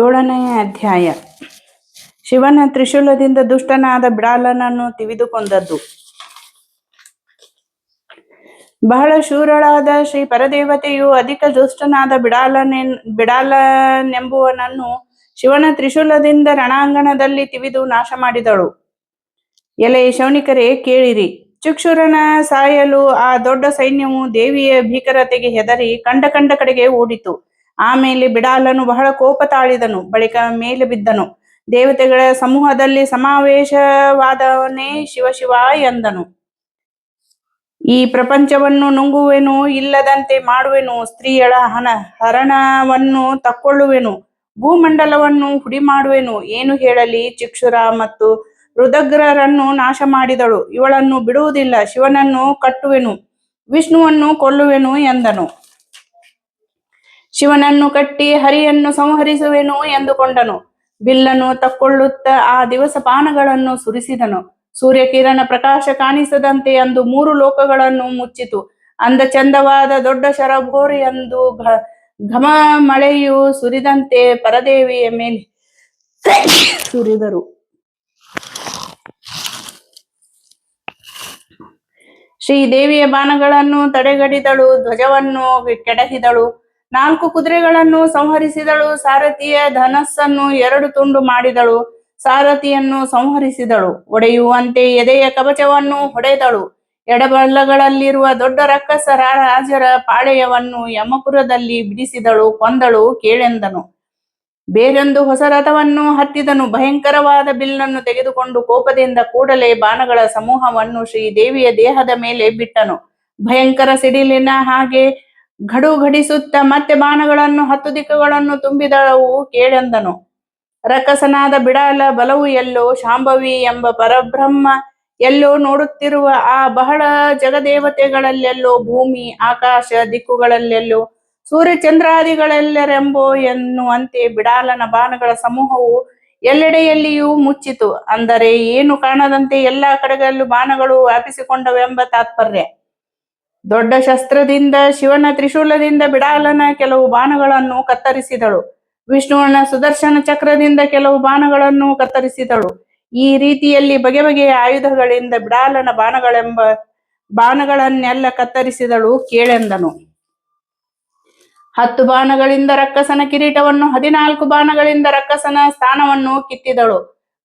ಏಳನೆಯ ಅಧ್ಯಾಯ. ಶಿವನ ತ್ರಿಶೂಲದಿಂದ ದುಷ್ಟನಾದ ಬಿಡಾಲನನ್ನು ತಿವಿದುಕೊಂಡದ್ದು. ಬಹಳ ಶೂರಳಾದ ಶ್ರೀ ಪರದೇವತೆಯು ಅಧಿಕ ದುಷ್ಟನಾದ ಬಿಡಾಲನೆನ್ ಬಿಡಾಲನೆಂಬುವನನ್ನು ಶಿವನ ತ್ರಿಶೂಲದಿಂದ ರಣಾಂಗಣದಲ್ಲಿ ತಿವಿದು ನಾಶ ಮಾಡಿದಳು ಎಲೆ ಶೌನಿಕರೇ, ಕೇಳಿರಿ. ಚುಕ್ಷುರನ ಸಾಯಲು ಆ ದೊಡ್ಡ ಸೈನ್ಯವು ದೇವಿಯ ಭೀಕರತೆಗೆ ಹೆದರಿ ಕಂಡ ಕಂಡ ಕಡೆಗೆ ಓಡಿತು. ಆಮೇಲೆ ಬಿಡಾಲನು ಬಹಳ ಕೋಪ ತಾಳಿದನು ಬಳಿಕ ಮೇಲೆ ಬಿದ್ದನು. ದೇವತೆಗಳ ಸಮೂಹದಲ್ಲಿ ಸಮಾವೇಶವಾದವನೇ ಶಿವಶಿವ ಶಿವ ಎಂದನು. ಈ ಪ್ರಪಂಚವನ್ನು ನುಂಗುವೆನು, ಇಲ್ಲದಂತೆ ಮಾಡುವೆನು. ಸ್ತ್ರೀಯಳ ಹಣ, ಹರಣವನ್ನು ತಕ್ಕೊಳ್ಳುವೆನು. ಭೂಮಂಡಲವನ್ನು ಹುಡಿ ಮಾಡುವೆನು ಏನು ಹೇಳಲಿ? ಚಿಕ್ಷುರ ಮತ್ತು ರುದಗ್ರರನ್ನು ನಾಶ ಮಾಡಿದಳು ಇವಳನ್ನು ಬಿಡುವುದಿಲ್ಲ. ಶಿವನನ್ನು ಕಟ್ಟುವೆನು. ವಿಷ್ಣುವನ್ನು ಕೊಲ್ಲುವೆನು ಎಂದನು. ಶಿವನನ್ನು ಕಟ್ಟಿ ಹರಿಯನ್ನು ಸಂಹರಿಸುವೆನು ಎಂದುಕೊಂಡನು. ಬಿಲ್ಲನು ತಕ್ಕೊಳ್ಳುತ್ತ ಆ ದಿವಸ ಪಾನಗಳನ್ನು ಸುರಿಸಿದನು. ಸೂರ್ಯಕಿರಣ ಪ್ರಕಾಶ ಕಾಣಿಸದಂತೆ ಅಂದು ಮೂರು ಲೋಕಗಳನ್ನು ಮುಚ್ಚಿತು. ಅಂದ ಚಂದವಾದ ದೊಡ್ಡ ಶರಭೋರಿ ಎಂದು ಘಮ ಮಳೆಯು ಸುರಿದಂತೆ ಪರದೇವಿಯ ಮೇಲೆ ಸುರಿದರು. ಶ್ರೀ ದೇವಿಯ ಬಾಣಗಳನ್ನು ತಡೆಗಡಿದಳು ಧ್ವಜವನ್ನು ಕೆಡಹಿದಳು. ನಾಲ್ಕು ಕುದುರೆಗಳನ್ನು ಸಂಹರಿಸಿದಳು. ಸಾರಥಿಯ ಧನಸ್ಸನ್ನು ಎರಡು ತುಂಡು ಮಾಡಿದಳು. ಸಾರಥಿಯನ್ನು ಸಂಹರಿಸಿದಳು. ಒಡೆಯುವಂತೆ ಎದೆಯ ಕವಚವನ್ನು ಹೊಡೆದಳು. ಎಡಬಲ್ಲಗಳಲ್ಲಿರುವ ದೊಡ್ಡ ರಕ್ಕಸರ ರಾಜರ ಪಾಳೆಯವನ್ನು ಯಮಪುರದಲ್ಲಿ ಬಿಡಿಸಿದಳು, ಕೊಂದಳು ಕೇಳೆಂದನು. ಬೇರೊಂದು ಹೊಸ ರಥವನ್ನು ಹತ್ತಿದನು. ಭಯಂಕರವಾದ ಬಿಲ್ಲನ್ನು ತೆಗೆದುಕೊಂಡು ಕೋಪದಿಂದ ಕೂಡಲೇ ಬಾಣಗಳ ಸಮೂಹವನ್ನು ಶ್ರೀದೇವಿಯ ದೇಹದ ಮೇಲೆ ಬಿಟ್ಟನು. ಭಯಂಕರ ಸಿಡಿಲಿನ ಹಾಗೆ ಘಡು ಘಡಿಸುತ್ತ ಮತ್ತೆ ಬಾಣಗಳನ್ನು ಹತ್ತು ದಿಕ್ಕುಗಳನ್ನು ತುಂಬಿದಳವು ಕೇಳೆಂದನು. ರಕಸನಾದ ಬಿಡಾಲ ಬಲವು ಎಲ್ಲೋ ಶಾಂಭವಿ ಎಂಬ ಪರಬ್ರಹ್ಮ ಎಲ್ಲೋ ನೋಡುತ್ತಿರುವ ಆ ಬಹಳ ಜಗದೇವತೆಗಳಲ್ಲೆಲ್ಲೋ ಭೂಮಿ, ಆಕಾಶ, ದಿಕ್ಕುಗಳಲ್ಲೆಲ್ಲೋ ಸೂರ್ಯ ಚಂದ್ರಾದಿಗಳೆಲ್ಲರೆಂಬೋ ಎನ್ನುವಂತೆ ಬಿಡಾಲನ ಬಾಣಗಳ ಸಮೂಹವು ಎಲ್ಲೆಡೆಯಲ್ಲಿಯೂ ಮುಚ್ಚಿತು. ಅಂದರೆ ಏನು ಕಾಣದಂತೆ ಎಲ್ಲಾ ಕಡೆಗಳಲ್ಲೂ ಬಾಣಗಳು ವ್ಯಾಪಿಸಿಕೊಂಡವೆಂಬ ತಾತ್ಪರ್ಯ. ದೊಡ್ಡ ಶಸ್ತ್ರದಿಂದ, ಶಿವನ ತ್ರಿಶೂಲದಿಂದ ಬಿಡಾಲನ ಕೆಲವು ಬಾಣಗಳನ್ನು ಕತ್ತರಿಸಿದಳು. ವಿಷ್ಣುವನ ಸುದರ್ಶನ ಚಕ್ರದಿಂದ ಕೆಲವು ಬಾಣಗಳನ್ನು ಕತ್ತರಿಸಿದಳು. ಈ ರೀತಿಯಲ್ಲಿ ಬಗೆ ಬಗೆಯ ಆಯುಧಗಳಿಂದ ಬಿಡಾಲನ ಬಾಣಗಳೆಂಬ ಬಾಣಗಳನ್ನೆಲ್ಲ ಕತ್ತರಿಸಿದಳು ಕೇಳೆಂದನು. ಹತ್ತು ಬಾಣಗಳಿಂದ ರಕ್ಕಸನ ಕಿರೀಟವನ್ನು, ಹದಿನಾಲ್ಕು ಬಾಣಗಳಿಂದ ರಕ್ಕಸನ ಸ್ಥಾನವನ್ನು ಕಿತ್ತಿದಳು.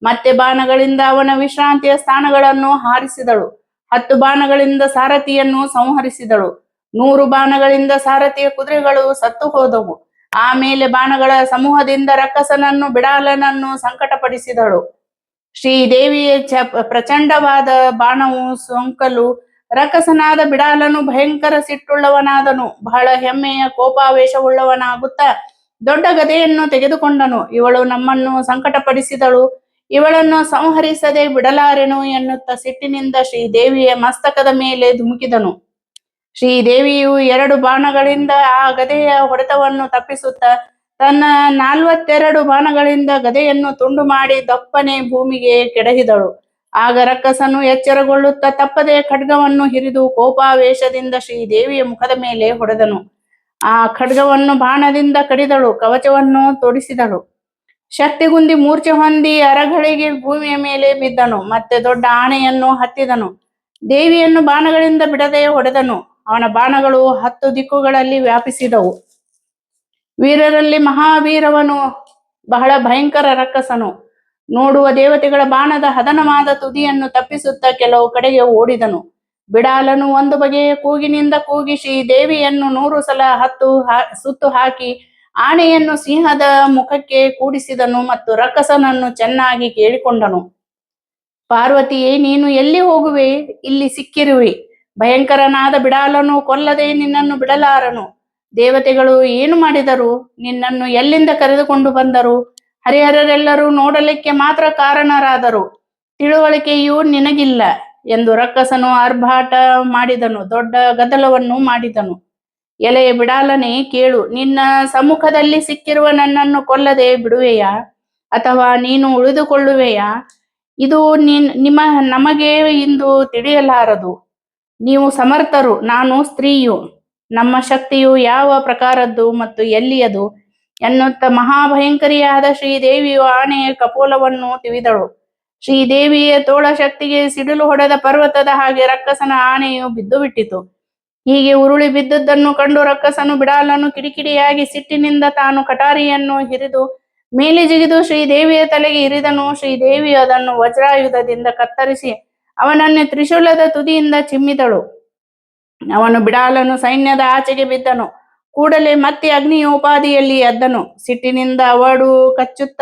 ಮತ್ತೆ ಬಾಣಗಳಿಂದ ಅವನ ವಿಶ್ರಾಂತಿಯ ಸ್ಥಾನಗಳನ್ನು ಹಾರಿಸಿದಳು. ಹತ್ತು ಬಾಣಗಳಿಂದ ಸಾರಥಿಯನ್ನು ಸಂಹರಿಸಿದಳು. ನೂರು ಬಾಣಗಳಿಂದ ಸಾರಥಿಯ ಕುದುರೆಗಳು ಸತ್ತು ಹೋದವು. ಆಮೇಲೆ ಬಾಣಗಳ ಸಮೂಹದಿಂದ ರಕ್ಕಸನನ್ನು, ಬಿಡಾಲನನ್ನು ಸಂಕಟಪಡಿಸಿದಳು. ಶ್ರೀದೇವಿಯ ಚ ಪ್ರಚಂಡವಾದ ಬಾಣವು ಸೋಂಕಲು, ರಕ್ಕಸನಾದ ಬಿಡಾಲನು ಭಯಂಕರ ಸಿಟ್ಟುಳ್ಳವನಾದನು. ಬಹಳ ಹೆಮ್ಮೆಯ ಕೋಪಾವೇಶವುಳ್ಳವನಾಗುತ್ತಾ ದೊಡ್ಡ ಗದೆಯನ್ನು ತೆಗೆದುಕೊಂಡನು. ಇವಳು ನಮ್ಮನ್ನು ಸಂಕಟಪಡಿಸಿದಳು. ಇವಳನ್ನು ಸಂಹರಿಸದೆ ಬಿಡಲಾರೆನು ಎನ್ನುತ್ತ ಸಿಟ್ಟಿನಿಂದ ಶ್ರೀದೇವಿಯ ಮಸ್ತಕದ ಮೇಲೆ ಧುಮುಕಿದನು. ಶ್ರೀದೇವಿಯು ಎರಡು ಬಾಣಗಳಿಂದ ಆ ಗದೆಯ ಹೊಡೆತವನ್ನು ತಪ್ಪಿಸುತ್ತ ತನ್ನ ನಾಲ್ವತ್ತೆರಡು ಬಾಣಗಳಿಂದ ಗದೆಯನ್ನು ತುಂಡು ಮಾಡಿ ದಪ್ಪನೆ ಭೂಮಿಗೆ ಕೆಡಹಿದಳು. ಆಗ ರಕ್ಕಸನು ಎಚ್ಚರಗೊಳ್ಳುತ್ತ ತಪ್ಪದೆ ಖಡ್ಗವನ್ನು ಹಿರಿದು ಕೋಪಾವೇಶದಿಂದ ಶ್ರೀದೇವಿಯ ಮುಖದ ಮೇಲೆ ಹೊಡೆದನು. ಆ ಖಡ್ಗವನ್ನು ಬಾಣದಿಂದ ಕಡಿದಳು, ಕವಚವನ್ನು ತೊಡಿಸಿದಳು. ಶಕ್ತಿಗುಂದಿ ಮೂರ್ಛೆ ಹೊಂದಿ ಅರಗಳಿಗೆ ಭೂಮಿಯ ಮೇಲೆ ಬಿದ್ದನು, ಮತ್ತೆ ದೊಡ್ಡ ಆಣೆಯನ್ನು ಹತ್ತಿದನು. ದೇವಿಯನ್ನು ಬಾಣಗಳಿಂದ ಬಿಡದೆ ಹೊಡೆದನು. ಅವನ ಬಾಣಗಳು ಹತ್ತು ದಿಕ್ಕುಗಳಲ್ಲಿ ವ್ಯಾಪಿಸಿದವು. ವೀರರಲ್ಲಿ ಮಹಾವೀರವನು ಬಹಳ ಭಯಂಕರ ರಕ್ಕಸನು. ನೋಡುವ ದೇವತೆಗಳ ಬಾಣದ ಹದನವಾದ ತುದಿಯನ್ನು ತಪ್ಪಿಸುತ್ತಾ ಕೆಲವು ಕಡೆಗೆ ಓಡಿದನು. ಬಿಡಾಲನು ಒಂದು ಬಗೆಯ ಕೂಗಿನಿಂದ ಕೂಗಿಸಿ ದೇವಿಯನ್ನು ನೂರು ಸಲ ಹತ್ತು ಸುತ್ತು ಹಾಕಿ ಆನೆಯನ್ನು ಸಿಂಹದ ಮುಖಕ್ಕೆ ಕೂಡಿಸಿದನು ಮತ್ತು ರಕ್ಕಸನನ್ನು ಚೆನ್ನಾಗಿ ಕೇಳಿಕೊಂಡನು. ಪಾರ್ವತಿಯೇ, ನೀನು ಎಲ್ಲಿ ಹೋಗುವೆ? ಇಲ್ಲಿ ಸಿಕ್ಕಿರುವೆ. ಭಯಂಕರನಾದ ಬಿಡಾಲನು ಕೊಲ್ಲದೆ ನಿನ್ನನ್ನು ಬಿಡಲಾರನು. ದೇವತೆಗಳು ಏನು ಮಾಡಿದರು? ನಿನ್ನನ್ನು ಎಲ್ಲಿಂದ ಕರೆದುಕೊಂಡು ಬಂದರು? ಹರಿಹರರೆಲ್ಲರೂ ನೋಡಲಿಕ್ಕೆ ಮಾತ್ರ ಕಾರಣರಾದರು. ತಿಳುವಳಿಕೆಯೂ ನಿನಗಿಲ್ಲ ಎಂದು ರಕ್ಕಸನು ಆರ್ಭಾಟ ಮಾಡಿದನು, ದೊಡ್ಡ ಗದ್ದಲವನ್ನು ಮಾಡಿದನು. ಎಲೆಯ ಬಿಡಾಲನೆ ಕೇಳು, ನಿನ್ನ ಸಮ್ಮುಖದಲ್ಲಿ ಸಿಕ್ಕಿರುವ ನನ್ನನ್ನು ಕೊಲ್ಲದೆ ಬಿಡುವೆಯಾ? ಅಥವಾ ನೀನು ಉಳಿದುಕೊಳ್ಳುವೆಯಾ? ಇದು ನಿನ್, ನಿಮ್ಮ, ನಮಗೆ ಇಂದು ತಿಳಿಯಲಾರದು. ನೀವು ಸಮರ್ಥರು, ನಾನು ಸ್ತ್ರೀಯು. ನಮ್ಮ ಶಕ್ತಿಯು ಯಾವ ಪ್ರಕಾರದ್ದು ಮತ್ತು ಎಲ್ಲಿಯದು? ಎನ್ನುತ್ತ ಮಹಾಭಯಂಕರಿಯಾದ ಶ್ರೀದೇವಿಯು ಆನೆಯ ಕಪೋಲವನ್ನು ತಿವಿದಳು ಶ್ರೀದೇವಿಯ ತೋಳ ಶಕ್ತಿಗೆ ಸಿಡಿಲು ಹೊಡೆದ ಪರ್ವತದ ಹಾಗೆ ರಕ್ಕಸನ ಆನೆಯು ಬಿದ್ದು ಬಿಟ್ಟಿತು ಹೀಗೆ ಉರುಳಿ ಬಿದ್ದದ್ದನ್ನು ಕಂಡು ರಕ್ಕಸನು ಬಿಡಾಲನು ಕಿಡಿಕಿಡಿಯಾಗಿ ಸಿಟ್ಟಿನಿಂದ ತಾನು ಕಟಾರಿಯನ್ನು ಹಿರಿದು ಮೇಲೆ ಜಿಗಿದು ಶ್ರೀದೇವಿಯ ತಲೆಗೆ ಇರಿದನು. ಶ್ರೀದೇವಿ ಅದನ್ನು ವಜ್ರಾಯುಧದಿಂದ ಕತ್ತರಿಸಿ ಅವನನ್ನು ತ್ರಿಶೂಲದ ತುದಿಯಿಂದ ಚಿಮ್ಮಿದಳು. ಅವನು ಬಿಡಾಲನು ಸೈನ್ಯದ ಆಚೆಗೆ ಬಿದ್ದನು. ಕೂಡಲೇ ಮತ್ತೆ ಅಗ್ನಿಯ ಉಪಾದಿಯಲ್ಲಿ ಎದ್ದನು. ಸಿಟ್ಟಿನಿಂದ ಅವಡು ಕಚ್ಚುತ್ತ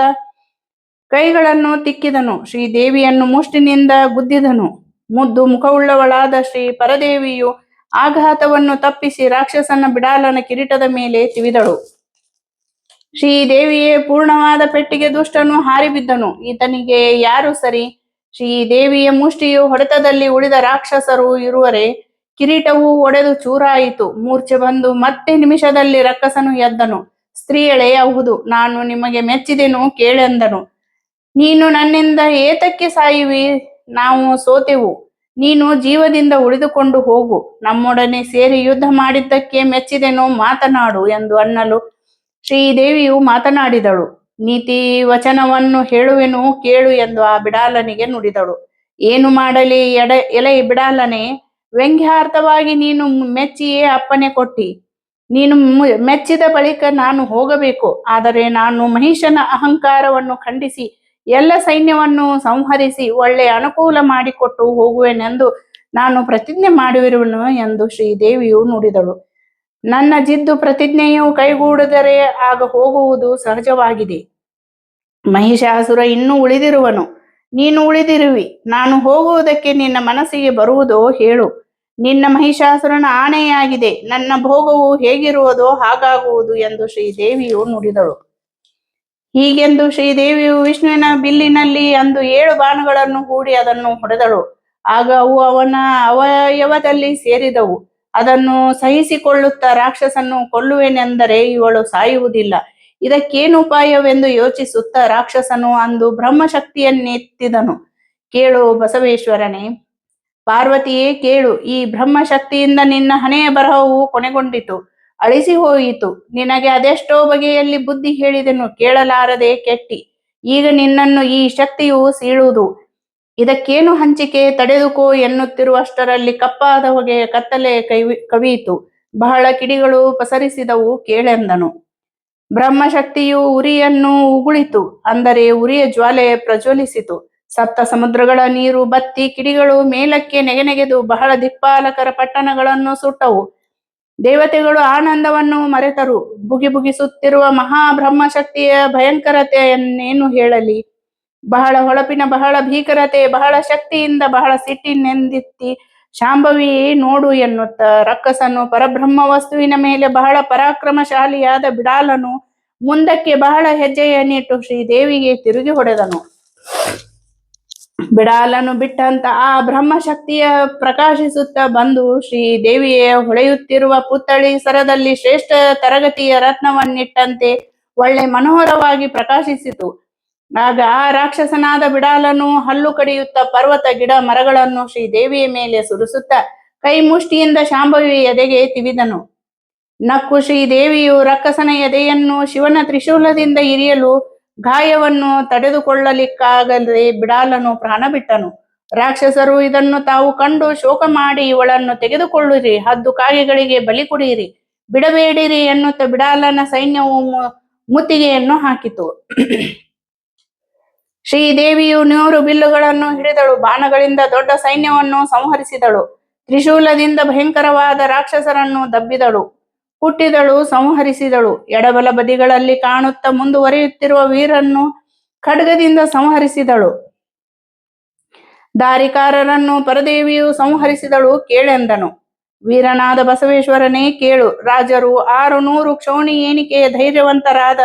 ಕೈಗಳನ್ನು ತಿಕ್ಕಿದನು. ಶ್ರೀದೇವಿಯನ್ನು ಮುಷ್ಟಿನಿಂದ ಗುದ್ದಿದನು. ಮುದ್ದು ಮುಖವುಳ್ಳವಳಾದ ಶ್ರೀ ಪರದೇವಿಯು ಆಘಾತವನ್ನು ತಪ್ಪಿಸಿ ರಾಕ್ಷಸನ ಬಿಡಾಲನ ಕಿರೀಟದ ಮೇಲೆ ತಿವಿದಳು. ಶ್ರೀದೇವಿಯೇ, ಪೂರ್ಣವಾದ ಪೆಟ್ಟಿಗೆ ದುಷ್ಟನು ಹಾರಿಬಿದ್ದನು. ಈತನಿಗೆ ಯಾರು ಸರಿ? ಶ್ರೀದೇವಿಯ ಮುಷ್ಟಿಯು ಹೊಡೆತದಲ್ಲಿ ಉಳಿದ ರಾಕ್ಷಸರು ಇರುವರೆ ಕಿರೀಟವು ಒಡೆದು ಚೂರಾಯಿತು. ಮೂರ್ಛೆ ಬಂದು ಮತ್ತೆ ನಿಮಿಷದಲ್ಲಿ ರಕ್ಕಸನು ಎದ್ದನು. ಸ್ತ್ರೀಯಳೇ ಹೌದು ನಾನು ನಿಮಗೆ ಮೆಚ್ಚಿದೆನು ಕೇಳೆಂದನು. ನೀನು ನನ್ನಿಂದ ಏತಕ್ಕೆ ಸಾಯುವಿ? ನಾವು ಸೋತೆವು. ನೀನು ಜೀವದಿಂದ ಉಳಿದುಕೊಂಡು ಹೋಗು. ನಮ್ಮೊಡನೆ ಸೇರಿ ಯುದ್ಧ ಮಾಡಿದ್ದಕ್ಕೆ ಮೆಚ್ಚಿದೆನು ಮಾತನಾಡು ಎಂದು ಅನ್ನಲು ಶ್ರೀದೇವಿಯು ಮಾತನಾಡಿದಳು. ನೀತಿ ವಚನವನ್ನು ಹೇಳುವೆನು ಕೇಳು ಎಂದು ಆ ಬಿಡಾಲನಿಗೆ ನುಡಿದಳು. ಏನು ಮಾಡಲಿ ಎಡ ಎಲೆ ಬಿಡಾಲನೆ, ವ್ಯಂಗ್ಯಾರ್ಥವಾಗಿ ನೀನು ಮೆಚ್ಚಿಯೇ ಅಪ್ಪನೆ ಕೊಟ್ಟಿ. ನೀನು ಮೆಚ್ಚಿದ ಬಳಿಕ ನಾನು ಹೋಗಬೇಕು, ಆದರೆ ನಾನು ಮಹಿಷನ ಅಹಂಕಾರವನ್ನು ಖಂಡಿಸಿ ಎಲ್ಲ ಸೈನ್ಯವನ್ನು ಸಂಹರಿಸಿ ಒಳ್ಳೆಯ ಅನುಕೂಲ ಮಾಡಿಕೊಟ್ಟು ಹೋಗುವೆನೆಂದು ನಾನು ಪ್ರತಿಜ್ಞೆ ಮಾಡಿರುವನು ಎಂದು ಶ್ರೀದೇವಿಯು ನುಡಿದಳು. ನನ್ನ ಜಿದ್ದು ಪ್ರತಿಜ್ಞೆಯು ಕೈಗೂಡಿದರೆ ಆಗ ಹೋಗುವುದು ಸಹಜವಾಗಿದೆ. ಮಹಿಷಾಸುರ ಇನ್ನೂ ಉಳಿದಿರುವನು. ನೀನು ಉಳಿದಿರುವಿ. ನಾನು ಹೋಗುವುದಕ್ಕೆ ನಿನ್ನ ಮನಸ್ಸಿಗೆ ಬರುವುದೋ ಹೇಳು. ನಿನ್ನ ಮಹಿಷಾಸುರನ ಆನೆಯಾಗಿದೆ. ನನ್ನ ಭೋಗವು ಹೇಗಿರುವುದೋ ಹಾಗಾಗುವುದು ಎಂದು ಶ್ರೀದೇವಿಯು ನುಡಿದಳು. ಹೀಗೆಂದು ಶ್ರೀದೇವಿಯು ವಿಷ್ಣುವಿನ ಬಿಲ್ಲಿನಲ್ಲಿ ಅಂದು ಏಳು ಬಾಣಗಳನ್ನು ಹೂಡಿ ಅದನ್ನು ಹೊಡೆದಳು. ಆಗ ಅವು ಅವನ ಅವಯವದಲ್ಲಿ ಸೇರಿದವು. ಅದನ್ನು ಸಹಿಸಿಕೊಳ್ಳುತ್ತಾ ರಾಕ್ಷಸನ್ನು ಕೊಲ್ಲುವೆನೆಂದರೆ ಇವಳು ಸಾಯುವುದಿಲ್ಲ. ಇದಕ್ಕೇನು ಉಪಾಯವೆಂದು ಯೋಚಿಸುತ್ತಾ ರಾಕ್ಷಸನು ಅಂದು ಬ್ರಹ್ಮಶಕ್ತಿಯನ್ನೆತ್ತಿದನು. ಕೇಳು ಬಸವೇಶ್ವರನೇ, ಪಾರ್ವತಿಯೇ ಕೇಳು, ಈ ಬ್ರಹ್ಮಶಕ್ತಿಯಿಂದ ನಿನ್ನ ಹಣೆಯ ಬರಹವು ಕೊನೆಗೊಂಡಿತು. ಅಳಿಸಿ ಹೋಯಿತು. ನಿನಗೆ ಅದೆಷ್ಟೋ ಬಗೆಯಲ್ಲಿ ಬುದ್ಧಿ ಹೇಳಿದೆನು, ಕೇಳಲಾರದೆ ಕೆಟ್ಟಿ. ಈಗ ನಿನ್ನನ್ನು ಈ ಶಕ್ತಿಯು ಸೀಳುವುದು. ಇದಕ್ಕೇನು ಹಂಚಿಕೆ, ತಡೆದುಕೋ ಎನ್ನುತ್ತಿರುವಷ್ಟರಲ್ಲಿ ಕಪ್ಪಾದ ಹೊಗೆಯ ಕತ್ತಲೆ ಕವಿ, ಕವಿಯಿತು. ಬಹಳ ಕಿಡಿಗಳು ಪಸರಿಸಿದವು ಕೇಳೆಂದನು. ಬ್ರಹ್ಮಶಕ್ತಿಯು ಉರಿಯನ್ನು ಉಗುಳಿತು, ಅಂದರೆ ಉರಿಯ ಜ್ವಾಲೆ ಪ್ರಜ್ವಲಿಸಿತು. ಸಪ್ತ ಸಮುದ್ರಗಳ ನೀರು ಬತ್ತಿ ಕಿಡಿಗಳು ಮೇಲಕ್ಕೆ ನೆಗೆನೆಗೆದು ಬಹಳ ದಿಕ್ಪಾಲಕರ ಪಟ್ಟಣಗಳನ್ನು ಸುಟ್ಟವು. ದೇವತೆಗಳು ಆನಂದವನ್ನು ಮರೆತರು. ಬುಗಿ ಬುಗಿಸುತ್ತಿರುವ ಮಹಾಬ್ರಹ್ಮಶಕ್ತಿಯ ಭಯಂಕರತೆಯನ್ನೇನು ಹೇಳಲಿ? ಬಹಳ ಹೊಳಪಿನ, ಬಹಳ ಭೀಕರತೆ, ಬಹಳ ಶಕ್ತಿಯಿಂದ ಬಹಳ ಸಿಟ್ಟಿನೆಂದಿತ್ತಿ ಶಾಂಭವಿ ನೋಡು ಎನ್ನುತ್ತ. ರಕ್ಕಸನು ಪರಬ್ರಹ್ಮ ವಸ್ತುವಿನ ಮೇಲೆ ಬಹಳ ಪರಾಕ್ರಮಶಾಲಿಯಾದ ಬಿಡಾಲನು ಮುಂದಕ್ಕೆ ಬಹಳ ಹೆಜ್ಜೆಯನ್ನಿಟ್ಟು ಶ್ರೀದೇವಿಗೆ ತಿರುಗಿ ಹೊಡೆದನು. ಬಿಡಾಲನು ಬಿಟ್ಟಂತ ಆ ಬ್ರಹ್ಮಶಕ್ತಿಯ ಪ್ರಕಾಶಿಸುತ್ತಾ ಬಂದು ಶ್ರೀ ದೇವಿಯ ಹೊಳೆಯುತ್ತಿರುವ ಪುತ್ಥಳಿ ಸರದಲ್ಲಿ ಶ್ರೇಷ್ಠ ತರಗತಿಯ ರತ್ನವನ್ನಿಟ್ಟಂತೆ ಒಳ್ಳೆ ಮನೋಹರವಾಗಿ ಪ್ರಕಾಶಿಸಿತು. ಆಗ ಆ ರಾಕ್ಷಸನಾದ ಬಿಡಾಲನು ಹಲ್ಲು ಕಡಿಯುತ್ತ ಪರ್ವತ ಗಿಡ ಮರಗಳನ್ನು ಶ್ರೀ ದೇವಿಯ ಮೇಲೆ ಸುರಿಸುತ್ತ ಕೈ ಮುಷ್ಟಿಯಿಂದ ಶಾಂಭವಿ ಎದೆಗೆ ತಿವಿದನು. ನಕ್ಕು ಶ್ರೀ ದೇವಿಯು ರಕ್ಕಸನ ಎದೆಯನ್ನು ಶಿವನ ತ್ರಿಶೂಲದಿಂದ ಇರಿಯಲು ಗಾಯವನ್ನು ತಡೆದುಕೊಳ್ಳಲಿಕ್ಕಾಗದೆ ಬಿಡಾಲನು ಪ್ರಾಣ ಬಿಟ್ಟನು. ರಾಕ್ಷಸರು ಇದನ್ನು ತಾವು ಕಂಡು ಶೋಕ ಮಾಡಿ ಇವಳನ್ನು ತೆಗೆದುಕೊಳ್ಳಿರಿ. ಹದ್ದು ಕಾಗೆಗಳಿಗೆ ಬಲಿ ಕುಡಿಯಿರಿ ಬಿಡಬೇಡಿರಿ ಎನ್ನುತ್ತ ಬಿಡಾಲನ ಸೈನ್ಯವು ಮುತ್ತಿಗೆಯನ್ನು ಹಾಕಿತು. ಶ್ರೀದೇವಿಯು ನೂರು ಬಿಲ್ಲುಗಳನ್ನು ಹಿಡಿದಳು. ಬಾಣಗಳಿಂದ ದೊಡ್ಡ ಸೈನ್ಯವನ್ನು ಸಂಹರಿಸಿದಳು. ತ್ರಿಶೂಲದಿಂದ ಭಯಂಕರವಾದ ರಾಕ್ಷಸರನ್ನು ದಬ್ಬಿದಳು. ಹುಟ್ಟಿದಳು, ಸಂಹರಿಸಿದಳು. ಎಡಬಲ ಬದಿಗಳಲ್ಲಿ ಕಾಣುತ್ತಾ ಮುಂದುವರಿಯುತ್ತಿರುವ ವೀರನ್ನು ಖಡ್ಗದಿಂದ ಸಂಹರಿಸಿದಳು. ದಾರಿಕಾರರನ್ನು ಪರದೇವಿಯು ಸಂಹರಿಸಿದಳು ಕೇಳೆಂದನು. ವೀರನಾದ ಬಸವೇಶ್ವರನೇ ಕೇಳು, ರಾಜರು ಆರು ನೂರು ಕ್ಷೋಣಿ ಏಣಿಕೆಯ ಧೈರ್ಯವಂತರಾದ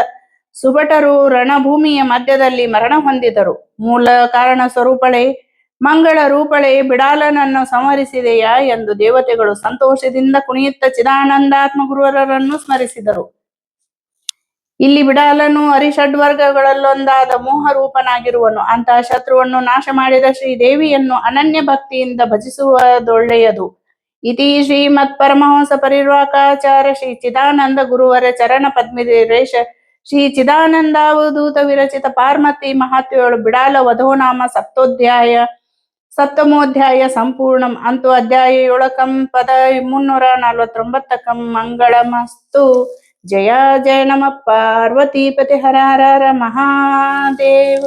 ಸುಭಟರು ರಣಭೂಮಿಯ ಮಧ್ಯದಲ್ಲಿ ಮರಣ ಹೊಂದಿದರು. ಮೂಲ ಕಾರಣ ಸ್ವರೂಪಳೆ ಮಂಗಳ ರೂಪಳೆ ಬಿಡಾಲನನ್ನು ಸಂಹರಿಸಿದೆಯಾ ಎಂದು ದೇವತೆಗಳು ಸಂತೋಷದಿಂದ ಕುಣಿಯುತ್ತ ಚಿದಾನಂದಾತ್ಮ ಗುರುವರರನ್ನು ಸ್ಮರಿಸಿದರು. ಇಲ್ಲಿ ಬಿಡಾಲನು ಅರಿಷಡ್ವರ್ಗಗಳಲ್ಲೊಂದಾದ ಮೋಹ ರೂಪನಾಗಿರುವನು ಅಂತಹ ಶತ್ರುವನ್ನು ನಾಶ ಮಾಡಿದ ಶ್ರೀದೇವಿಯನ್ನು ಅನನ್ಯ ಭಕ್ತಿಯಿಂದ ಭಜಿಸುವುದೊಳ್ಳೆಯದು. ಇತಿ ಶ್ರೀಮತ್ ಪರಮಹಂಸ ಪರಿರ್ವಾಕಾಚಾರ ಶ್ರೀ ಚಿದಾನಂದ ಗುರುವರ ಚರಣ ಪದ್ಮಿರೇಶ ಶ್ರೀ ಚಿದಾನಂದಾವಧೂತ ವಿರಚಿತ ಪಾರ್ಮತಿ ಮಹಾತ್ವಗಳು ಬಿಡಾಲ ವಧೋನಾಮ ಸಪ್ತೋಧ್ಯಾಯ ಸಪ್ತಮೋಧ್ಯಾಯ ಸಂಪೂರ್ಣಂ ಅಂತು ಅಧ್ಯಾಯ ಏಳಕಂ ಪದ ಮುನ್ನೂರ ನಲವತ್ತೊಂಬತ್ತಕಂ ಮಂಗಳಮಸ್ತು. ಜಯ ಜಯ ನಮ ಪಾರ್ವತೀಪತಿ ಹರಹರ ಮಹಾದೇವ.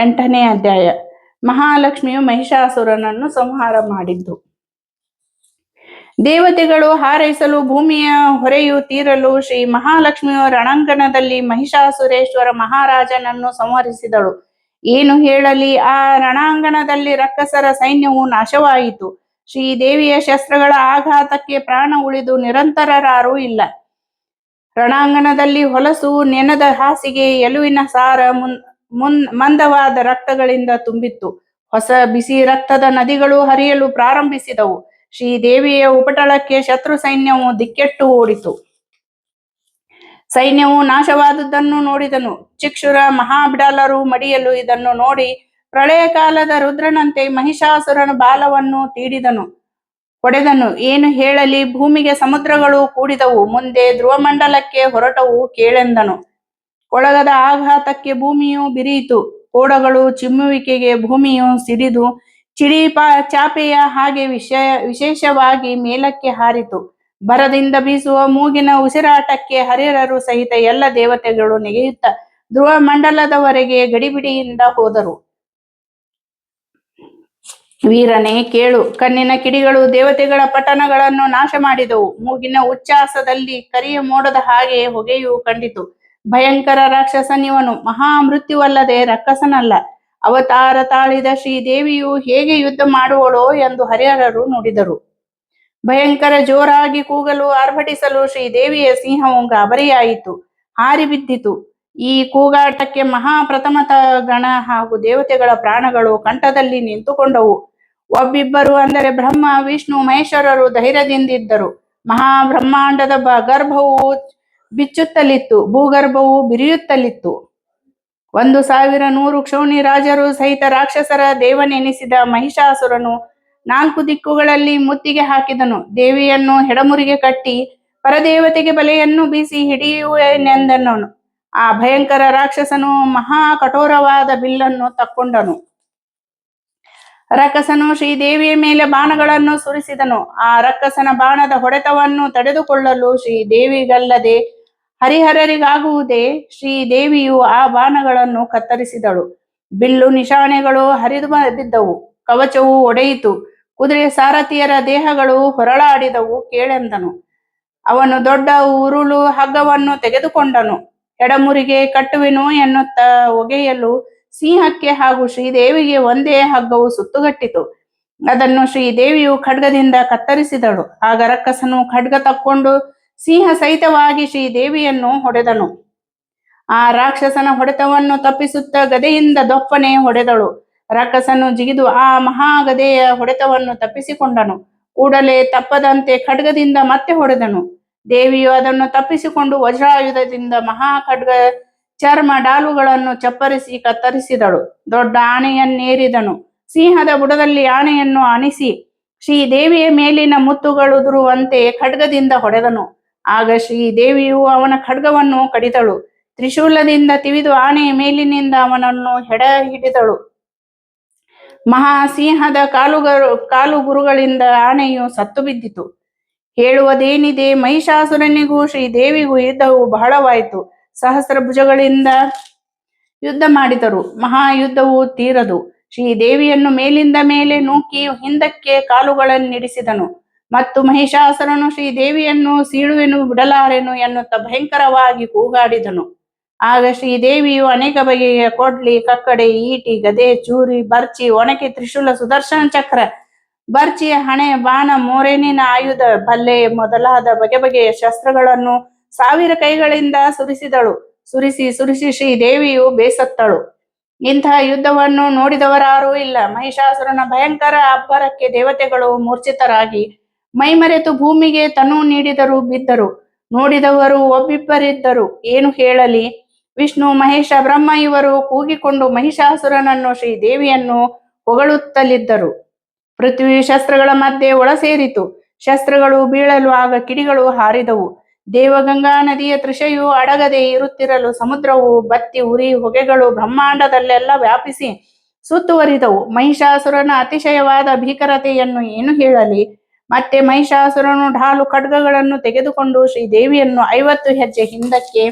ಎಂಟನೇ ಅಧ್ಯಾಯ. ಮಹಾಲಕ್ಷ್ಮಿಯು ಮಹಿಷಾಸುರನನ್ನು ಸಂಹಾರ ಮಾಡಿದ್ದು. ದೇವತೆಗಳು ಹಾರೈಸಲು, ಭೂಮಿಯ ಹೊರೆಯು ತೀರಲು ಶ್ರೀ ಮಹಾಲಕ್ಷ್ಮಿಯು ರಣಾಂಗಣದಲ್ಲಿ ಮಹಿಷಾಸುರೇಶ್ವರ ಮಹಾರಾಜನನ್ನು ಸಂಹರಿಸಿದಳು. ಏನು ಹೇಳಲಿ? ಆ ರಣಾಂಗಣದಲ್ಲಿ ರಕ್ಕಸರ ಸೈನ್ಯವು ನಾಶವಾಯಿತು. ಶ್ರೀದೇವಿಯ ಶಸ್ತ್ರಗಳ ಆಘಾತಕ್ಕೆ ಪ್ರಾಣ ಉಳಿದು ನಿರಂತರರಾರೂ ಇಲ್ಲ. ರಣಾಂಗಣದಲ್ಲಿ ಹೊಲಸು, ನೆನದ ಹಾಸಿಗೆ, ಎಲುವಿನ ಸಾರ, ಮುನ್ ಮುನ್, ಮಂದವಾದ ರಕ್ತಗಳಿಂದ ತುಂಬಿತ್ತು. ಹೊಸ ಬಿಸಿ ರಕ್ತದ ನದಿಗಳು ಹರಿಯಲು ಪ್ರಾರಂಭಿಸಿದವು. ಶ್ರೀದೇವಿಯ ಉಪಟಳಕ್ಕೆ ಶತ್ರು ಸೈನ್ಯವು ದಿಕ್ಕೆಟ್ಟು ಓಡಿತು. ಸೈನ್ಯವು ನಾಶವಾದುದನ್ನು ನೋಡಿದನು. ಚಿಕ್ಷುರ ಮಹಾಬಿಡಲರು ಮಡಿಯಲು ಇದನ್ನು ನೋಡಿ ಪ್ರಳಯ ಕಾಲದ ರುದ್ರನಂತೆ ಮಹಿಷಾಸುರನ ಬಾಲವನ್ನು ತೀಡಿದನು. ಹೊಡೆದನು ಏನು ಹೇಳಲಿ, ಭೂಮಿಗೆ ಸಮುದ್ರಗಳು ಕೂಡಿದವು. ಮುಂದೆ ಧ್ರುವಮಂಡಲಕ್ಕೆ ಹೊರಟವು ಕೇಳೆಂದನು. ಕೊಳಗದ ಆಘಾತಕ್ಕೆ ಭೂಮಿಯು ಬಿರಿಯಿತು. ಕೋಡಗಳು ಚಿಮ್ಮುವಿಕೆಗೆ ಭೂಮಿಯು ಸಿಡಿದು ಚಿಡಿಪ ಚಾಪೆಯ ಹಾಗೆ ವಿಷಯ, ವಿಶೇಷವಾಗಿ ಮೇಲಕ್ಕೆ ಹಾರಿತು. ಬರದಿಂದ ಬೀಸುವ ಮೂಗಿನ ಉಸಿರಾಟಕ್ಕೆ ಹರಿಹರರು ಸಹಿತ ಎಲ್ಲ ದೇವತೆಗಳು ನೆಗೆಯುತ್ತ ಧ್ರುವ ಮಂಡಲದವರೆಗೆ ಗಡಿಬಿಡಿಯಿಂದ ಹೋದರು. ವೀರನೇ ಕೇಳು, ಕಣ್ಣಿನ ಕಿಡಿಗಳು ದೇವತೆಗಳ ಪಟ್ಟಣಗಳನ್ನು ನಾಶ ಮಾಡಿದವು ಮೂಗಿನ ಉಚ್ಚಾಸದಲ್ಲಿ ಕರಿಯ ಮೋಡದ ಹಾಗೆ ಹೊಗೆಯು ಕಂಡಿತು. ಭಯಂಕರ ರಾಕ್ಷಸನಿವನು, ಮಹಾ ಮೃತ್ಯುವಲ್ಲದೆ ರಕ್ಕಸನಲ್ಲ ಅವತಾರ ತಾಳಿದ ಶ್ರೀದೇವಿಯು ಹೇಗೆ ಯುದ್ಧ ಮಾಡುವಳೋ ಎಂದು ಹರಿಹರರು ನುಡಿದರು. ಭಯಂಕರ ಜೋರಾಗಿ ಕೂಗಲು ಆರ್ಭಟಿಸಲು ಶ್ರೀದೇವಿಯ ಸಿಂಹವು ಗಾಬರಿಯಾಯಿತು ಹಾರಿ ಬಿದ್ದಿತು ಈ ಕೂಗಾಟಕ್ಕೆ ಮಹಾಪ್ರಥಮತ ಗಣ ಹಾಗೂ ದೇವತೆಗಳ ಪ್ರಾಣಗಳು ಕಂಠದಲ್ಲಿ ನಿಂತುಕೊಂಡವು. ಒಬ್ಬಿಬ್ಬರು ಅಂದರೆ ಬ್ರಹ್ಮ, ವಿಷ್ಣು, ಮಹೇಶ್ವರರು ಧೈರ್ಯದಿಂದಿದ್ದರು. ಮಹಾಬ್ರಹ್ಮಾಂಡದ ಗರ್ಭವು ಬಿಚ್ಚುತ್ತಲಿತ್ತು, ಭೂಗರ್ಭವು ಬಿರಿಯುತ್ತಲಿತ್ತು. ಒಂದು ಸಾವಿರ ನೂರು ಕ್ಷೋಣಿ ರಾಜರು ಸಹಿತ ರಾಕ್ಷಸರ ದೇವನೆನಿಸಿದ ಮಹಿಷಾಸುರನು ನಾಲ್ಕು ದಿಕ್ಕುಗಳಲ್ಲಿ ಮುತ್ತಿಗೆ ಹಾಕಿದನು. ದೇವಿಯನ್ನು ಹೆಡಮುರಿಗೆ ಕಟ್ಟಿ ಪರದೇವತೆಗೆ ಬಲೆಯನ್ನು ಬೀಸಿ ಹಿಡಿಯುವನೆಂದನು ಆ ಭಯಂಕರ ರಾಕ್ಷಸನು ಮಹಾ ಕಠೋರವಾದ ಬಿಲ್ಲನ್ನು ತಕ್ಕೊಂಡನು. ರಕ್ಕಸನು ಶ್ರೀದೇವಿಯ ಮೇಲೆ ಬಾಣಗಳನ್ನು ಸುರಿಸಿದನು. ಆ ರಕ್ಕಸನ ಬಾಣದ ಹೊಡೆತವನ್ನು ತಡೆದುಕೊಳ್ಳಲು ಶ್ರೀದೇವಿಗಲ್ಲದೆ ಹರಿಹರರಿಗಾಗುವುದೇ ಶ್ರೀದೇವಿಯು ಆ ಬಾಣಗಳನ್ನು ಕತ್ತರಿಸಿದಳು. ಬಿಲ್ಲು ನಿಶಾನೆಗಳು ಹರಿದು ಬಿದ್ದವು ಕವಚವು ಒಡೆಯಿತು. ಕುದುರೆ ಸಾರಥಿಯರ ದೇಹಗಳು ಹೊರಳಾಡಿದವು ಕೇಳೆಂದನು. ಅವನು ದೊಡ್ಡ ಉರುಳು ಹಗ್ಗವನ್ನು ತೆಗೆದುಕೊಂಡನು. ಎಡಮುರಿಗೆ ಕಟ್ಟುವೆನು ಎನ್ನುತ್ತಾ ಒಗೆಯಲು ಸಿಂಹಕ್ಕೆ ಹಾಗೂ ಶ್ರೀದೇವಿಗೆ ಒಂದೇ ಹಗ್ಗವು ಸುತ್ತುಗಟ್ಟಿತು. ಅದನ್ನು ಶ್ರೀದೇವಿಯು ಖಡ್ಗದಿಂದ ಕತ್ತರಿಸಿದಳು. ಆಗ ರಕ್ಕಸನು ಖಡ್ಗ ತಕ್ಕೊಂಡು ಸಿಂಹ ಸಹಿತವಾಗಿ ಶ್ರೀದೇವಿಯನ್ನು ಹೊಡೆದನು. ಆ ರಾಕ್ಷಸನ ಹೊಡೆತವನ್ನು ತಪ್ಪಿಸುತ್ತ ಗದೆಯಿಂದ ದೊಪ್ಪನೆ ಹೊಡೆದಳು. ರಕ್ಕಸನು ಜಿಗಿದು ಆ ಮಹಾಗದೆಯ ಹೊಡೆತವನ್ನು ತಪ್ಪಿಸಿಕೊಂಡನು. ಕೂಡಲೇ ತಪ್ಪದಂತೆ ಖಡ್ಗದಿಂದ ಮತ್ತೆ ಹೊಡೆದನು. ದೇವಿಯು ಅದನ್ನು ತಪ್ಪಿಸಿಕೊಂಡು ವಜ್ರಾಯುಧದಿಂದ ಮಹಾ ಖಡ್ಗ ಚರ್ಮ ಡಾಲುಗಳನ್ನು ಚಪ್ಪರಿಸಿ ಕತ್ತರಿಸಿದಳು. ದೊಡ್ಡ ಆಣೆಯನ್ನೇರಿದನು. ಸಿಂಹದ ಬುಡದಲ್ಲಿ ಆಣೆಯನ್ನು ಶ್ರೀ ದೇವಿಯ ಮೇಲಿನ ಮುತ್ತುಗಳುದುರುವಂತೆ ಖಡ್ಗದಿಂದ ಹೊಡೆದನು. ಆಗ ಶ್ರೀ ದೇವಿಯು ಅವನ ಖಡ್ಗವನ್ನು ಕಡಿದಳು. ತ್ರಿಶೂಲದಿಂದ ತಿವಿದು ಆನೆಯ ಮೇಲಿನಿಂದ ಅವನನ್ನು ಹೆಡ ಹಿಡಿದಳು ಮಹಾಸಿಂಹದ ಕಾಲುಗರು, ಕಾಲುಗುರುಗಳಿಂದ ಆನೆಯು ಸತ್ತು ಬಿದ್ದಿತು. ಹೇಳುವುದೇನಿದೆ? ಮಹಿಷಾಸುರನಿಗೂ ಶ್ರೀದೇವಿಗೂ ಯುದ್ಧವು ಬಹಳವಾಯಿತು. ಸಹಸ್ರ ಭುಜಗಳಿಂದ ಯುದ್ಧ ಮಾಡಿದರು. ಮಹಾಯುದ್ಧವು ತೀರದು. ಶ್ರೀದೇವಿಯನ್ನು ಮೇಲಿಂದ ಮೇಲೆ ನೂಕಿ ಹಿಂದಕ್ಕೆ ಕಾಲುಗಳನ್ನಿಡಿಸಿದನು. ಮತ್ತು ಮಹಿಷಾಸುರನು ಶ್ರೀದೇವಿಯನ್ನು ಸೀಳುವೆನು, ಬಿಡಲಾರೆನು ಎನ್ನುತ್ತಾ ಭಯಂಕರವಾಗಿ ಕೂಗಾಡಿದನು. ಆಗ ಶ್ರೀ ದೇವಿಯು ಅನೇಕ ಬಗೆಯ ಕೊಡ್ಲಿ, ಕಕ್ಕಡೆ, ಈಟಿ, ಗದೆ, ಚೂರಿ, ಬರ್ಚಿ, ಒಣಕೆ, ತ್ರಿಶೂಲ, ಸುದರ್ಶನ ಚಕ್ರ, ಬರ್ಚಿ, ಹಣೆ, ಬಾಣ, ಮೋರೇನಿನ ಆಯುಧ, ಬಲ್ಲೆ ಮೊದಲಾದ ಬಗೆ ಬಗೆಯ ಶಸ್ತ್ರಗಳನ್ನು ಸಾವಿರ ಕೈಗಳಿಂದ ಸುರಿಸಿದಳು. ಸುರಿಸಿ ಸುರಿಸಿ ಶ್ರೀ ದೇವಿಯು ಬೇಸತ್ತಳು. ಇಂತಹ ಯುದ್ಧವನ್ನು ನೋಡಿದವರಾರೂ ಇಲ್ಲ. ಮಹಿಷಾಸುರನ ಭಯಂಕರ ಅಬ್ಬರಕ್ಕೆ ದೇವತೆಗಳು ಮೂರ್ಛಿತರಾಗಿ ಮೈಮರೆತು ಭೂಮಿಗೆ ತನು ನೀಡಿದರು ಬಿದ್ದರು. ನೋಡಿದವರು ಒಬ್ಬಿಬ್ಬರಿದ್ದರು. ಏನು ಹೇಳಲಿ? ವಿಷ್ಣು, ಮಹೇಶ, ಬ್ರಹ್ಮ ಇವರು ಕೂಗಿಕೊಂಡು ಮಹಿಷಾಸುರನನ್ನು, ಶ್ರೀದೇವಿಯನ್ನು ಹೊಗಳುತ್ತಲಿದ್ದರು. ಪೃಥ್ವಿ ಶಸ್ತ್ರಗಳ ಮಧ್ಯೆ ಒಳಸೇರಿತು. ಶಸ್ತ್ರಗಳು ಬೀಳಲು ಆಗ ಕಿಡಿಗಳು ಹಾರಿದವು. ದೇವಗಂಗಾ ನದಿಯ ತೃಷೆಯು ಅಡಗದೆ ಇರುತ್ತಿರಲು ಸಮುದ್ರವು ಬತ್ತಿ ಉರಿ ಹೊಗೆಗಳು ಬ್ರಹ್ಮಾಂಡದಲ್ಲೆಲ್ಲ ವ್ಯಾಪಿಸಿ ಸುತ್ತುವರಿದವು. ಮಹಿಷಾಸುರನ ಅತಿಶಯವಾದ ಭೀಕರತೆಯನ್ನು ಏನು ಹೇಳಲಿ? ಮತ್ತೆ ಮಹಿಷಾಸುರನು ಢಾಲು ಖಡ್ಗಗಳನ್ನು ತೆಗೆದುಕೊಂಡು ಶ್ರೀದೇವಿಯನ್ನು ಐವತ್ತು ಹೆಜ್ಜೆ ಹಿಂದಕ್ಕೆ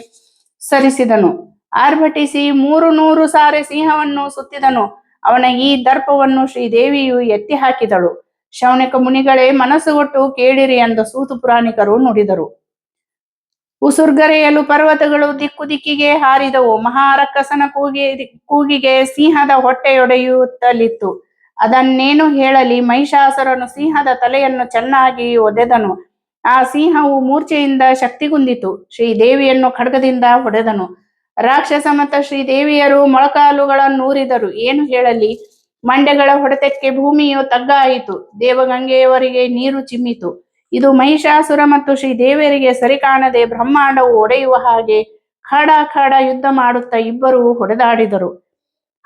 ಸರಿಸಿದನು. ಆರ್ಭಟಿಸಿ ಮೂರು ನೂರು ಸಾರಿ ಸಿಂಹವನ್ನು ಸುತ್ತಿದನು. ಅವನ ಈ ದರ್ಪವನ್ನು ಶ್ರೀದೇವಿಯು ಎತ್ತಿ ಹಾಕಿದಳು ಶೌನಕ ಮುನಿಗಳೇ, ಮನಸ್ಸು ಒಟ್ಟು ಕೇಳಿರಿ ಎಂದು ಸೂತು ಪುರಾಣಿಕರು ನುಡಿದರು. ಉಸುರ್ಗರೆಯಲು ಪರ್ವತಗಳು ದಿಕ್ಕು ದಿಕ್ಕಿಗೆ ಹಾರಿದವು. ಮಹಾರಕ್ಕಸನ ಕೂಗಿ ಕೂಗಿಗೆ ಸಿಂಹದ ಹೊಟ್ಟೆಯೊಡೆಯುತ್ತಲಿತ್ತು. ಅದನ್ನೇನು ಹೇಳಲಿ? ಮಹಿಷಾಸುರನು ಸಿಂಹದ ತಲೆಯನ್ನು ಚೆನ್ನಾಗಿ ಒದೆದನು. ಆ ಸಿಂಹವು ಮೂರ್ಛೆಯಿಂದ ಶಕ್ತಿಗುಂದಿತು ಶ್ರೀದೇವಿಯನ್ನು ಖಡ್ಗದಿಂದ ಹೊಡೆದನು. ರಾಕ್ಷಸ ಮತ್ತು ಶ್ರೀದೇವಿಯರು ಮೊಳಕಾಲುಗಳನ್ನೂರಿದರು ಏನು ಹೇಳಲಿ? ಮಂಡೆಗಳ ಹೊಡೆತಕ್ಕೆ ಭೂಮಿಯು ತಗ್ಗಾಯಿತು. ದೇವಗಂಗೆಯವರಿಗೆ ನೀರು ಚಿಮ್ಮಿತು. ಇದು ಮಹಿಷಾಸುರ ಮತ್ತು ಶ್ರೀದೇವಿಯರಿಗೆ ಸರಿ ಕಾಣದೆ ಬ್ರಹ್ಮಾಂಡವು ಒಡೆಯುವ ಹಾಗೆ ಖಡ ಖಡ ಯುದ್ಧ ಮಾಡುತ್ತಾ ಇಬ್ಬರು ಹೊಡೆದಾಡಿದರು.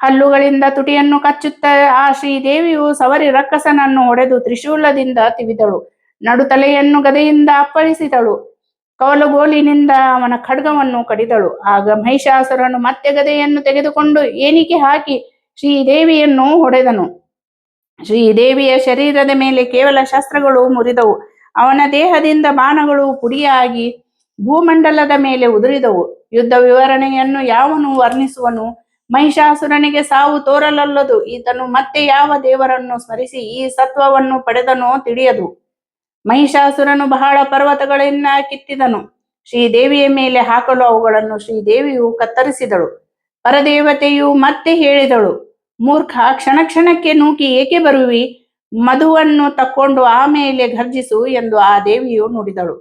ಹಲ್ಲುಗಳಿಂದ ತುಟಿಯನ್ನು ಕಚ್ಚುತ್ತಾ ಆ ಶ್ರೀದೇವಿಯು ಸವರಿ ರಕ್ಕಸನನ್ನು ಹೊಡೆದು ತ್ರಿಶೂಲದಿಂದ ತಿವಿದಳು. ನಡುತಲೆಯನ್ನು ಗದೆಯಿಂದ ಅಪ್ಪಳಿಸಿದಳು. ಕವಲುಗೋಲಿನಿಂದ ಅವನ ಖಡ್ಗವನ್ನು ಕಡಿದಳು. ಆಗ ಮಹಿಷಾಸುರನು ಮತ್ತೆ ಗದೆಯನ್ನು ತೆಗೆದುಕೊಂಡು ಏನಿಕೆ ಹಾಕಿ ಶ್ರೀದೇವಿಯನ್ನು ಹೊಡೆದನು. ಶ್ರೀದೇವಿಯ ಶರೀರದ ಮೇಲೆ ಕೇವಲ ಶಸ್ತ್ರಗಳು ಮುರಿದವು. ಅವನ ದೇಹದಿಂದ ಬಾಣಗಳು ಪುಡಿಯಾಗಿ ಭೂಮಂಡಲದ ಮೇಲೆ ಉದುರಿದವು. ಯುದ್ಧ ವಿವರಣೆಯನ್ನು ಯಾವನು ವರ್ಣಿಸುವನು? ಮಹಿಷಾಸುರನಿಗೆ ಸಾವು ತೋರಲಲ್ಲದು. ಈತನು ಮತ್ತೆ ಯಾವ ದೇವರನ್ನು ಸ್ಮರಿಸಿ ಈ ಸತ್ವವನ್ನು ಪಡೆದನೋ ತಿಳಿಯದು. ಮಹಿಷಾಸುರನು ಬಹಳ ಪರ್ವತಗಳನ್ನ ಕಿತ್ತಿದನು ಶ್ರೀದೇವಿಯ ಮೇಲೆ ಹಾಕಲು ಅವುಗಳನ್ನು ಶ್ರೀದೇವಿಯು ಕತ್ತರಿಸಿದಳು. ಪರದೇವತೆಯು ಮತ್ತೆ ಹೇಳಿದಳು, ಮೂರ್ಖ, ಕ್ಷಣ ಕ್ಷಣಕ್ಕೆ ನೂಕಿ ಏಕೆ ಬರುವಿ? ಮಧುವನ್ನು ತಕ್ಕೊಂಡು ಆಮೇಲೆ ಘರ್ಜಿಸು ಎಂದು ಆ ದೇವಿಯು ನುಡಿದಳು.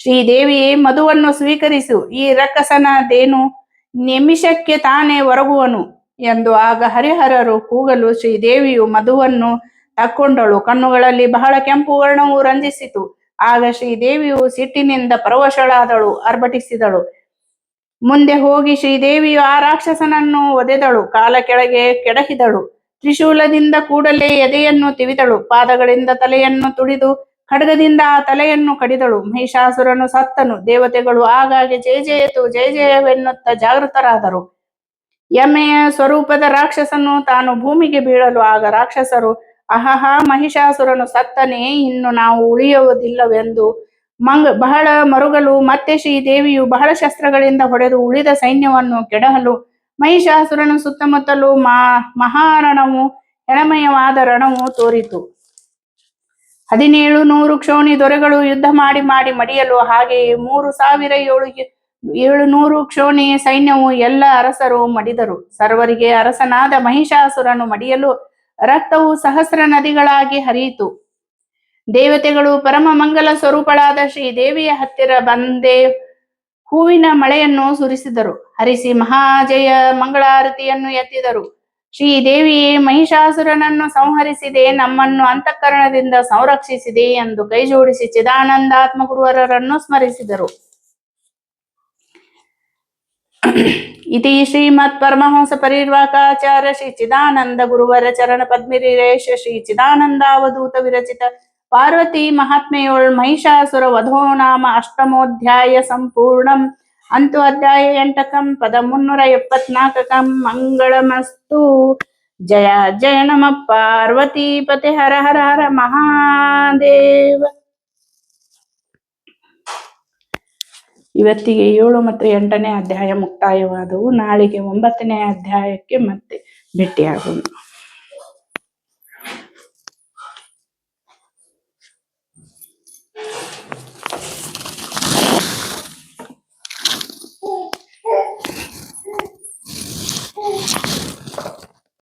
ಶ್ರೀದೇವಿಯೇ, ಮಧುವನ್ನು ಸ್ವೀಕರಿಸು, ಈ ರಕ್ಕಸನದೇನು ನಿಮಿಷಕ್ಕೆ ತಾನೇ ಒರಗುವನು ಎಂದು ಆಗ ಹರಿಹರರು ಕೂಗಲು ಶ್ರೀದೇವಿಯು ಮಧುವನ್ನು ತಕ್ಕೊಂಡಳು. ಕಣ್ಣುಗಳಲ್ಲಿ ಬಹಳ ಕೆಂಪು ವರ್ಣವು ರಂಜಿಸಿತು. ಆಗ ಶ್ರೀದೇವಿಯು ಸಿಟ್ಟಿನಿಂದ ಪರವಶಳಾದಳು, ಅರ್ಭಟಿಸಿದಳು. ಮುಂದೆ ಹೋಗಿ ಶ್ರೀದೇವಿಯು ಆ ರಾಕ್ಷಸನನ್ನು ಒದೆದಳು, ಕಾಲ ಕೆಳಗೆ ಕೆಡಹಿದಳು. ತ್ರಿಶೂಲದಿಂದ ಕೂಡಲೇ ಎದೆಯನ್ನು ತಿವಿದಳು, ಪಾದಗಳಿಂದ ತಲೆಯನ್ನು ತುಳಿದು ಖಡ್ಗದಿಂದ ಆ ತಲೆಯನ್ನು ಕಡಿದಳು. ಮಹಿಷಾಸುರನು ಸತ್ತನು, ದೇವತೆಗಳು ಆಗಾಗ್ಗೆ ಜಯ ಜಯತು, ಜಯ ಜಯವೆನ್ನುತ್ತ ಜಾಗೃತರಾದರು. ಎಮ್ಮೆಯ ಸ್ವರೂಪದ ರಾಕ್ಷಸನು ತಾನು ಭೂಮಿಗೆ ಬೀಳಲು, ಆಗ ರಾಕ್ಷಸರು ಅಹಹ, ಮಹಿಷಾಸುರನು ಸತ್ತನೇ, ಇನ್ನು ನಾವು ಉಳಿಯುವುದಿಲ್ಲವೆಂದು. ಮಂಗ, ಬಹಳ ಮರುಗಲು ಮತ್ತೆ ಶ್ರೀದೇವಿಯು ಬಹಳ ಶಸ್ತ್ರಗಳಿಂದ ಹೊಡೆದು ಉಳಿದ ಸೈನ್ಯವನ್ನು ಕೆಡಹಲು. ಮಹಿಷಾಸುರನ ಸುತ್ತಮುತ್ತಲು ಮಾ, ಮಹಾರಣವು ಹೆಣಮಯವಾದ ರಣವು ತೋರಿತು. ಹದಿನೇಳು ನೂರು ಕ್ಷೋಣಿ ದೊರೆಗಳು ಯುದ್ಧ ಮಾಡಿ ಮಾಡಿ ಮಡಿಯಲು ಹಾಗೆಯೇ ಮೂರು ಸಾವಿರ ಏಳು ಏಳು ನೂರು ಕ್ಷೋಣಿ ಸೈನ್ಯವು ಎಲ್ಲ ಅರಸರು ಮಡಿದರು. ಸರ್ವರಿಗೆ ಅರಸನಾದ ಮಹಿಷಾಸುರನು ಮಡಿಯಲು ರಕ್ತವು ಸಹಸ್ರ ನದಿಗಳಾಗಿ ಹರಿಯಿತು. ದೇವತೆಗಳು ಪರಮ ಮಂಗಲ ಸ್ವರೂಪಳಾದ ಶ್ರೀ ದೇವಿಯ ಹತ್ತಿರ ಬಂದೇ ಹೂವಿನ ಮಳೆಯನ್ನು ಸುರಿಸಿದರು. ಹರಿಸಿ ಮಹಾಜಯ ಮಂಗಳಾರತಿಯನ್ನು ಎತ್ತಿದರು. ಶ್ರೀ ಶ್ರೀದೇವಿಯೇ, ಮಹಿಷಾಸುರನನ್ನು ಸಂಹರಿಸಿದೆ, ನಮ್ಮನ್ನು ಅಂತಃಕರಣದಿಂದ ಸಂರಕ್ಷಿಸಿದೆ ಎಂದು ಕೈಜೋಡಿಸಿ ಚಿದಾನಂದಾತ್ಮ ಗುರುವರರನ್ನು ಸ್ಮರಿಸಿದರು. ಶ್ರೀಮತ್ ಪರಮಹಂಸ ಪರಿರ್ವಾಕಾಚಾರ್ಯ ಶ್ರೀ ಚಿದಾನಂದ ಗುರುವರ ಚರಣ ಪದ್ಮಿರೇಶ ಶ್ರೀ ಚಿದಾನಂದಾವಧೂತ ವಿರಚಿತ ಪಾರ್ವತಿ ಮಹಾತ್ಮೆಯೋಳ್ ಮಹಿಷಾಸುರ ವಧೋ ನಾಮ ಅಷ್ಟಮೋಧ್ಯಾಯ ಸಂಪೂರ್ಣಂ ಅಂತು ಅಧ್ಯಾಯ ಎಂಟಕಂ ಪದ ಮುನ್ನೂರ ಎಪ್ಪತ್ನಾಲ್ಕಕಂ ಮಂಗಳಮಸ್ತು ಜಯ ಜಯ ನಮ ಪಾರ್ವತಿ ಪತಿ ಹರ ಹರ ಹರ ಮಹಾದೇವ ಇವತ್ತಿಗೆ ಏಳು ಮತ್ತು ಎಂಟನೇ ಅಧ್ಯಾಯ ಮುಕ್ತಾಯವಾದವು. ನಾಳೆಗೆ ಒಂಬತ್ತನೇ ಅಧ್ಯಾಯಕ್ಕೆ ಮತ್ತೆ ಭೇಟಿಯಾಗೋಣ.